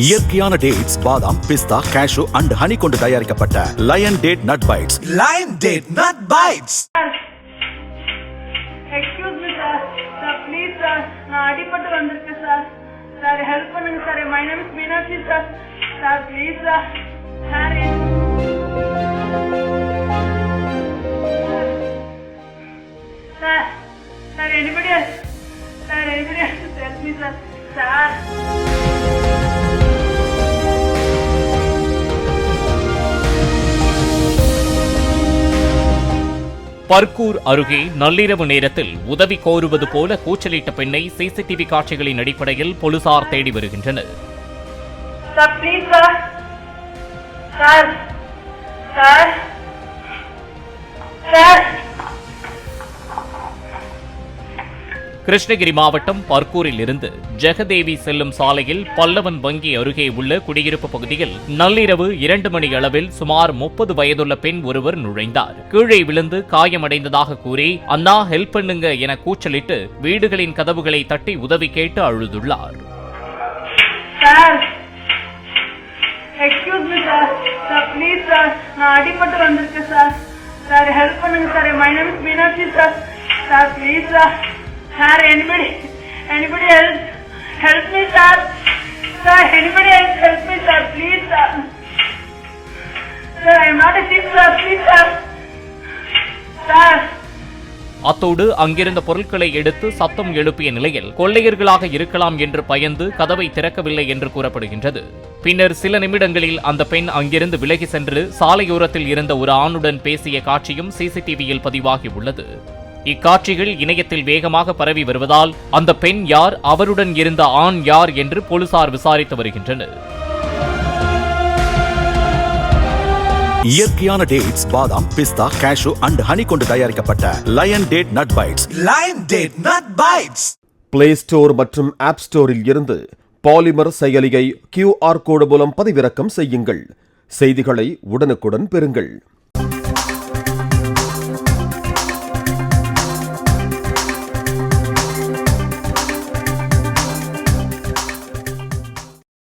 இயற்கையான டேட்ஸ் பாதாம் பிஸ்தா cash and honey கொண்டு தயாரிக்கப்பட்ட lion date nut bites Lion Date Nut Bites. Excuse me sir sir please sir நான் அடிபட்டு வந்திருக்கேன் சார் சார் ஹெல்ப் பண்ணுங்க sir my name is Meenakshi sir sir please sir sir sir sir anybody sir anybody help me sir sir Bargur அருகே நள்ளிரவு நேரத்தில் உதவி கோருவது போல கூச்சலிட்ட பெண்ணை சிசிடிவி காட்சிகளின் அடிப்படையில் போலீசார் தேடி வருகின்றனர். சார் சார் சார் கிருஷ்ணகிரி மாவட்டம் பர்கூரில் இருந்து ஜெகதேவி செல்லும் சாலையில் பல்லவன் வங்கி அருகே உள்ள குடியிருப்பு பகுதியில் நள்ளிரவு இரண்டு மணி அளவில் சுமார் முப்பது வயதுள்ள பெண் ஒருவர் நுழைந்தார். கீழே விழுந்து காயமடைந்ததாக கூறி அண்ணா ஹெல்ப் பண்ணுங்க என கூச்சலிட்டு வீடுகளின் கதவுகளை தட்டி உதவி கேட்டு அழுதுள்ளார். Sir excuse me sir sir please sir நான் அடிபட்டு வந்திருக்கேன் சார் சார் ஹெல்ப் பண்ணுங்க sir my Meenakshi sir sir please sir sir anybody anybody help help me sir sir anybody help help me sir please sir sir I am not a sick sir please sir sir அத்தோடு அங்கிருந்த பொருட்களை எடுத்து சத்தம் எழுப்பிய நிலையில் கொள்ளையர்களாக இருக்கலாம் என்று பயந்து கதவை திறக்கவில்லை என்று கூறப்படுகின்றது. பின்னர் சில நிமிடங்களில் அந்த பெண் அங்கிருந்து விலகி சென்று சாலையோரத்தில் இருந்த ஒரு ஆணுடன் பேசிய காட்சியும் சிசிடிவியில் பதிவாகி உள்ளது. இக்காட்சிகள் இணையத்தில் வேகமாக பரவி வருவதால் அந்த பெண் யார் அவருடன் இருந்த ஆண் யார் என்று போலீசார் விசாரித்து வருகின்றனர். இயற்கையான டேட்ஸ் பாதாம் பிஸ்தா கேஷு அண்ட் ஹனி கொண்டு தயாரிக்கப்பட்ட lion date nut bites Lion Date Nut Bites. Play store மற்றும் ஆப் ஸ்டோரில் இருந்து பாலிமர் செயலியை கியூஆர் கோடு மூலம் பதிவிறக்கம் செய்யுங்கள். செய்திகளை உடனுக்குடன் பெறுங்கள்.